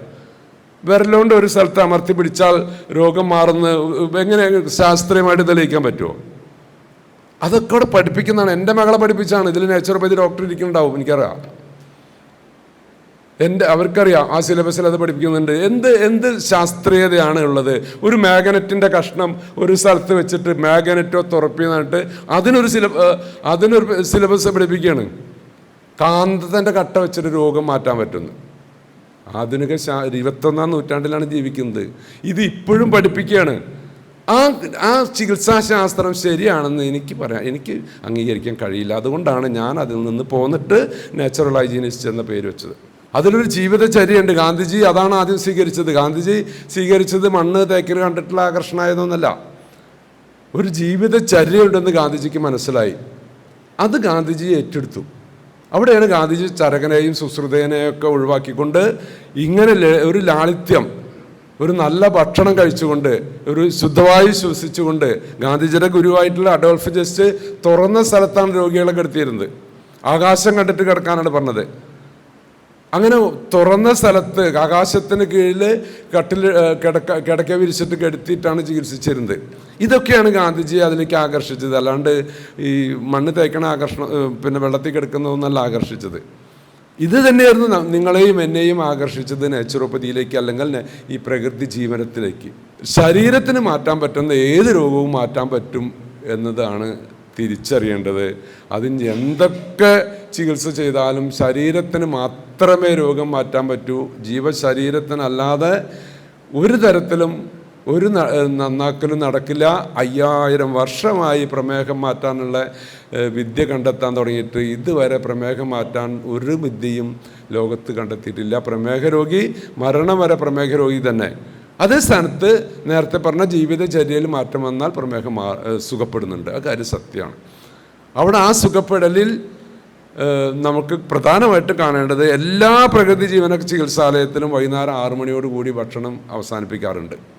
വിരലുകൊണ്ട് ഒരു സ്ഥലത്ത് അമർത്തി പിടിച്ചാൽ രോഗം മാറുന്ന എങ്ങനെ ശാസ്ത്രീയമായിട്ട് തെളിയിക്കാൻ പറ്റുമോ അതൊക്കെ അവിടെ പഠിപ്പിക്കുന്നതാണ്. എന്റെ മകളെ പഠിപ്പിച്ചാണ് ഇതിൽ നാച്ചുറോപ്പതി ഡോക്ടർ ഇരിക്കുന്നുണ്ടാവും എനിക്കറിയാം. എന്റെ അവർക്കറിയാം ആ സിലബസിൽ അത് പഠിപ്പിക്കുന്നുണ്ട്. എന്ത് എന്ത് ശാസ്ത്രീയതയാണ് ഉള്ളത്? ഒരു മാഗ്നറ്റിന്റെ കഷ്ണം ഒരു സ്ഥലത്ത് വെച്ചിട്ട് മാഗ്നറ്റോ തുറപ്പിന്നിട്ട് അതിനൊരു സിലബ അതിനൊരു സിലബസ് പഠിപ്പിക്കുകയാണ്. കാന്തത്തിന്റെ കട്ട വെച്ചിട്ട് രോഗം മാറ്റാൻ പറ്റുന്നു. ആധുനിക ശാ ഇരുപത്തൊന്നാം നൂറ്റാണ്ടിലാണ് ജീവിക്കുന്നത്. ഇത് ഇപ്പോഴും പഠിപ്പിക്കുകയാണ്. ആ ആ ചികിത്സാശാസ്ത്രം ശരിയാണെന്ന് എനിക്ക് പറയാം. എനിക്ക് അംഗീകരിക്കാൻ കഴിയില്ല. അതുകൊണ്ടാണ് ഞാൻ അതിൽ നിന്ന് പോന്നിട്ട് നാച്ചുറൽ ഹൈജീനിസ്റ്റ് എന്ന പേര് വെച്ചത്. അതിലൊരു ജീവിതചര്യയുണ്ട്. ഗാന്ധിജി അതാണ് ആദ്യം സ്വീകരിച്ചത്. ഗാന്ധിജി സ്വീകരിച്ചത് മണ്ണ് തേക്കൽ കണ്ടിട്ടുള്ള ആകർഷണമായതൊന്നല്ല ഒരു ജീവിതചര്യയുണ്ടെന്ന് ഗാന്ധിജിക്ക് മനസ്സിലായി. അത് ഗാന്ധിജി ഏറ്റെടുത്തു. അവിടെയാണ് ഗാന്ധിജി ചരകനെയും സുശ്രുതേനെയും ഒക്കെ ഒഴിവാക്കിക്കൊണ്ട് ഇങ്ങനെ ഒരു ലാളിത്യം ഒരു നല്ല ഭക്ഷണം കഴിച്ചുകൊണ്ട് ഒരു ശുദ്ധവായു ശ്വസിച്ചുകൊണ്ട് ഗാന്ധിജിയുടെ ഗുരുവായിട്ടുള്ള അഡോൾഫ് ജസ്റ്റ് തുറന്ന സ്ഥലത്താണ് രോഗികളെ കിടത്തിയിരുന്നത് ആകാശം കണ്ടിട്ട് കിടക്കാനാണ് പറഞ്ഞത്. അങ്ങനെ തുറന്ന സ്ഥലത്ത് ആകാശത്തിന് കീഴിൽ കട്ടിൽ കിടക്ക കിടക്ക വിരിച്ചിട്ട് കെടുത്തിയിട്ടാണ് ചികിത്സിച്ചിരുന്നത്. ഇതൊക്കെയാണ് ഗാന്ധിജി അതിലേക്ക് ആകർഷിച്ചത്. അല്ലാണ്ട് ഈ മണ്ണ് തേക്കണ ആകർഷണം പിന്നെ വെള്ളത്തിൽ കിടക്കുന്നതൊന്നല്ല ആകർഷിച്ചത്. ഇത് തന്നെയായിരുന്നു നിങ്ങളെയും എന്നെയും ആകർഷിച്ചത് നാച്ചുറോപ്പതിയിലേക്ക് അല്ലെങ്കിൽ ഈ പ്രകൃതി ജീവനത്തിലേക്ക്. ശരീരത്തിന് മാറ്റാൻ പറ്റുന്ന ഏത് രോഗവും മാറ്റാൻ പറ്റും എന്നതാണ് തിരിച്ചറിയേണ്ടത്. അതിന് എന്തൊക്കെ ചികിത്സ ചെയ്താലും ശരീരത്തിന് മാത്രമേ രോഗം മാറ്റാൻ പറ്റൂ. ജീവശരീരത്തിനല്ലാതെ ഒരു തരത്തിലും ഒരു നന്നാക്കലും നടക്കില്ല. അയ്യായിരം വർഷമായി പ്രമേഹം മാറ്റാനുള്ള വിദ്യ കണ്ടെത്താൻ തുടങ്ങിയിട്ട് ഇതുവരെ പ്രമേഹം മാറ്റാൻ ഒരു വിദ്യയും ലോകത്ത് കണ്ടെത്തിയിട്ടില്ല. പ്രമേഹ രോഗി മരണം വരെ പ്രമേഹ രോഗി തന്നെ. അതേ സ്ഥാനത്ത് നേരത്തെ പറഞ്ഞ ജീവിതചര്യയിൽ മാറ്റം വന്നാൽ പ്രമേഹം മാ സുഖപ്പെടുന്നുണ്ട്. ആ കാര്യം സത്യമാണ്. അവിടെ ആ സുഖപ്പെടലിൽ നമുക്ക് പ്രധാനമായിട്ട് കാണേണ്ടത് എല്ലാ പ്രകൃതി ജീവന ചികിത്സാലയത്തിലും വൈകുന്നേരം ആറു മണിയോട് കൂടി ഭക്ഷണം അവസാനിപ്പിക്കാറുണ്ട്.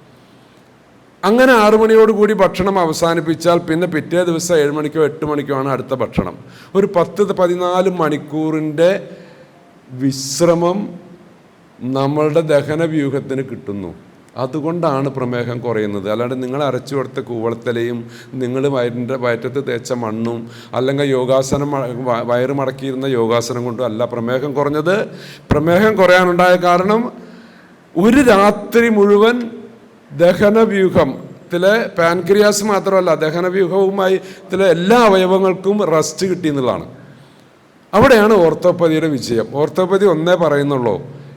അങ്ങനെ ആറു മണിയോട് കൂടി ഭക്ഷണം അവസാനിപ്പിച്ചാൽ പിന്നെ പിറ്റേ ദിവസം ഏഴ് മണിക്കോ എട്ട് മണിക്കോ ആണ് അടുത്ത ഭക്ഷണം. ഒരു പത്ത് പതിനാല് മണിക്കൂറിന്റെ വിശ്രമം നമ്മളുടെ ദഹന വ്യൂഹത്തിന് കിട്ടുന്നു. അതുകൊണ്ടാണ് പ്രമേഹം കുറയുന്നത്. അല്ലാണ്ട് നിങ്ങൾ അരച്ചു കൊടുത്ത കൂവളത്തലയും നിങ്ങൾ വയറിന്റെ വയറ്റത്ത് തേച്ച മണ്ണും അല്ലെങ്കിൽ യോഗാസനം വയറ് മടക്കിയിരുന്ന യോഗാസനം കൊണ്ടും അല്ല പ്രമേഹം കുറഞ്ഞത്. പ്രമേഹം കുറയാനുണ്ടായ കാരണം ഒരു രാത്രി മുഴുവൻ ദഹനവ്യൂഹത്തിലെ പാൻക്രിയാസ് മാത്രമല്ല ദഹനവ്യൂഹവുമായി ഇതിലെ എല്ലാ അവയവങ്ങൾക്കും റെസ്റ്റ് കിട്ടി എന്നുള്ളതാണ്. അവിടെയാണ് ഓർത്തോപ്പതിയുടെ വിജയം. ഓർത്തോപ്പതി ഒന്നേ പറയുന്നുള്ളൂ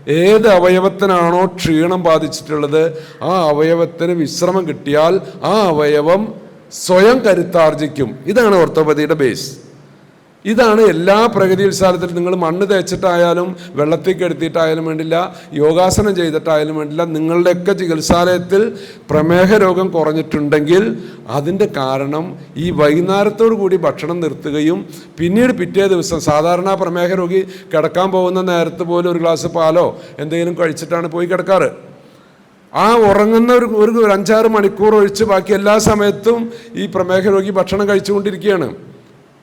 ഏത് അവയവത്തിനാണോ ക്ഷീണം ബാധിച്ചിട്ടുള്ളത് ആ അവയവത്തിന് വിശ്രമം കിട്ടിയാൽ ആ അവയവം സ്വയം കരുത്താർജിക്കും. ഇതാണ് ഓർത്തോപ്പതിയുടെ ബേസ് ഇതാണ് എല്ലാ പ്രകൃതി ഉത്സാഹത്തിലും നിങ്ങൾ മണ്ണ് തേച്ചിട്ടായാലും വെള്ളത്തിൽ കെടുത്തിയിട്ടായാലും വേണ്ടില്ല യോഗാസനം ചെയ്തിട്ടായാലും വേണ്ടില്ല നിങ്ങളുടെയൊക്കെ ചികിത്സാലയത്തിൽ പ്രമേഹ രോഗം കുറഞ്ഞിട്ടുണ്ടെങ്കിൽ അതിന്റെ കാരണം ഈ വൈകുന്നേരത്തോടു കൂടി ഭക്ഷണം നിർത്തുകയും പിന്നീട് പിറ്റേ ദിവസം സാധാരണ പ്രമേഹ രോഗി കിടക്കാൻ പോകുന്ന നേരത്ത് പോലും ഒരു ഗ്ലാസ് പാലോ എന്തെങ്കിലും കഴിച്ചിട്ടാണ് പോയി കിടക്കാറ്. ആ ഉറങ്ങുന്ന ഒരു ഒരു അഞ്ചാറ് മണിക്കൂർ ഒഴിച്ച് ബാക്കി എല്ലാ സമയത്തും ഈ പ്രമേഹ രോഗി ഭക്ഷണം കഴിച്ചുകൊണ്ടിരിക്കുകയാണ്.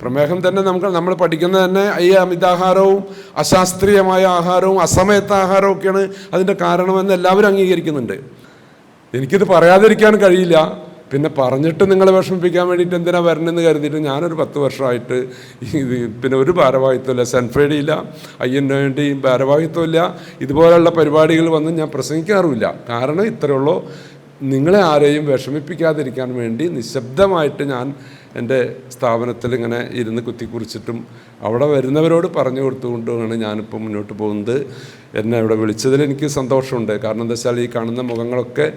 പ്രമേഹം തന്നെ നമുക്ക് നമ്മൾ പഠിക്കുന്നത് തന്നെ ഈ അമിതാഹാരവും അശാസ്ത്രീയമായ ആഹാരവും അസമയത്ത ആഹാരവും ഒക്കെയാണ് അതിന്റെ കാരണമെന്ന് എല്ലാവരും അംഗീകരിക്കുന്നുണ്ട്. എനിക്കിത് പറയാതിരിക്കാൻ കഴിയില്ല. പിന്നെ പറഞ്ഞിട്ട് നിങ്ങളെ വിഷമിപ്പിക്കാൻ വേണ്ടിയിട്ട് എന്തിനാ വരണമെന്ന് കരുതിയിട്ട് ഞാനൊരു പത്ത് വർഷമായിട്ട് ഇത് പിന്നെ ഒരു ഭാരവാഹിത്വമില്ല. സെൻഫേഡിയില്ല ഐ എൻ വേണ്ടി ഭാരവാഹിത്വമില്ല. ഇതുപോലുള്ള പരിപാടികൾ വന്ന് ഞാൻ പ്രസംഗിക്കാറുമില്ല. കാരണം ഇത്രയുള്ളൂ നിങ്ങളെ ആരെയും വിഷമിപ്പിക്കാതിരിക്കാൻ വേണ്ടി നിശബ്ദമായിട്ട് ഞാൻ എന്റെ സ്ഥാപനത്തിൽ ഇങ്ങനെ ഇരുന്ന് കുത്തിക്കുറിച്ചിട്ടും അവിടെ വരുന്നവരോട് പറഞ്ഞു കൊടുത്തുകൊണ്ടുമാണ് ഞാനിപ്പോൾ മുന്നോട്ട് പോകുന്നത്. എന്നെ ഇവിടെ വിളിച്ചതിൽ എനിക്ക് സന്തോഷമുണ്ട്. കാരണം എന്താ വെച്ചാൽ ഈ കാണുന്ന മുഖങ്ങളൊക്കെ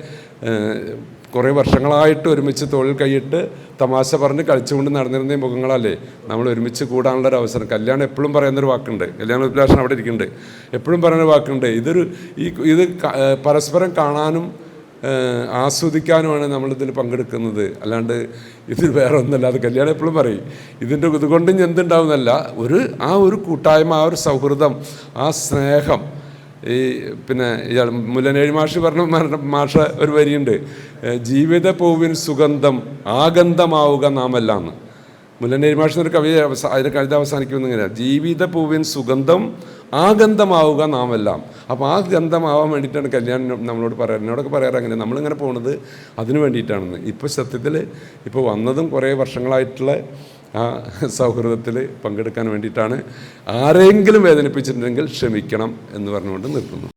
കുറേ വർഷങ്ങളായിട്ട് ഒരുമിച്ച് തൊഴിൽ കൈയിട്ട് തമാശ പറഞ്ഞ് കളിച്ചുകൊണ്ട് നടന്നിരുന്ന ഈ മുഖങ്ങളല്ലേ? നമ്മൾ ഒരുമിച്ച് കൂടാനുള്ള ഒരു അവസരം. കല്യാണം എപ്പോഴും പറയുന്നൊരു വാക്കുണ്ട്. കല്യാണ അഭിലാഷൻ അവിടെ ഇരിക്കുന്നുണ്ട്. എപ്പോഴും പറയുന്ന വാക്കുണ്ട്. ഇതൊരു ഈ ഇത് പരസ്പരം കാണാനും ആസ്വദിക്കാനുമാണ് നമ്മളിതിൽ പങ്കെടുക്കുന്നത്. അല്ലാണ്ട് ഇതിൽ വേറെ ഒന്നല്ല അത് കല്യാണം എപ്പോഴും പറയും ഇതിന്റെ ഇതുകൊണ്ടും എന്തുണ്ടാവുന്നല്ല ഒരു ആ ഒരു കൂട്ടായ്മ ആ ഒരു സൗഹൃദം ആ സ്നേഹം. ഈ പിന്നെ ഇയാൾ മുല്ലനേഴി മാഷ് പറഞ്ഞ മാഷ ഒരു വരിയുണ്ട് ജീവിത പൂവിൻ സുഗന്ധം ആഗന്ധമാവുക നാമല്ലാന്ന്. മുല്ലനേരി മാഷ് എന്നൊരു കവി അവസ- അതിന്റെ കവിത അവസാനിക്കുമെന്ന് ഇങ്ങനെയാണ് ജീവിത പൂവിൻ സുഗന്ധം ആ ഗന്ധമാവുക നാം നാമെല്ലാം. അപ്പോൾ ആ ഗന്ധമാവാൻ വേണ്ടിയിട്ടാണ് കല്യാണം നമ്മളോട് പറയാറ്. എന്നോടൊക്കെ പറയാറ് അങ്ങനെ. നമ്മളിങ്ങനെ പോണത് അതിന് വേണ്ടിയിട്ടാണെന്ന്. ഇപ്പോൾ സത്യത്തിൽ ഇപ്പോൾ വന്നതും കുറേ വർഷങ്ങളായിട്ടുള്ള ആ സൗഹൃദത്തിൽ പങ്കെടുക്കാൻ വേണ്ടിയിട്ടാണ് ആരെങ്കിലും വേദനിപ്പിച്ചിട്ടുണ്ടെങ്കിൽ ക്ഷമിക്കണം എന്ന് പറഞ്ഞുകൊണ്ട് നിർത്തുന്നു.